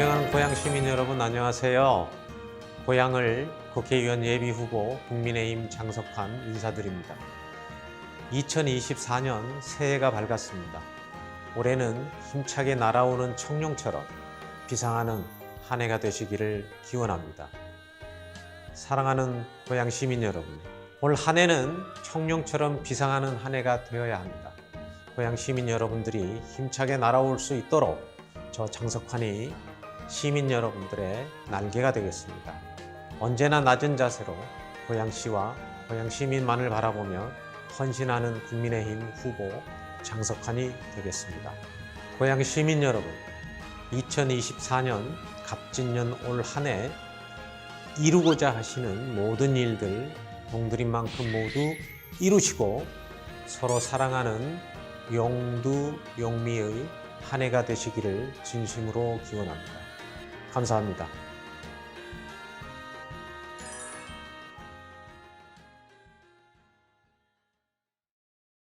존경하는 고양 시민 여러분 안녕하세요. 고양을 국회의원 예비 후보 국민의힘 장석환 인사드립니다. 2024년 새해가 밝았습니다. 올해는 힘차게 날아오는 청룡처럼 비상하는 한 해가 되시기를 기원합니다. 사랑하는 고양 시민 여러분, 올 한 해는 청룡처럼 비상하는 한 해가 되어야 합니다. 고양 시민 여러분들이 힘차게 날아올 수 있도록 저 장석환이 시민 여러분들의 날개가 되겠습니다. 언제나 낮은 자세로 고양시와 고양 시민만을 바라보며 헌신하는 국민의힘 후보 장석환이 되겠습니다. 고양 시민 여러분, 2024년 갑진년 올 한 해 이루고자 하시는 모든 일들 용드린 만큼 모두 이루시고 서로 사랑하는 용두 용미의 한 해가 되시기를 진심으로 기원합니다. 감사합니다.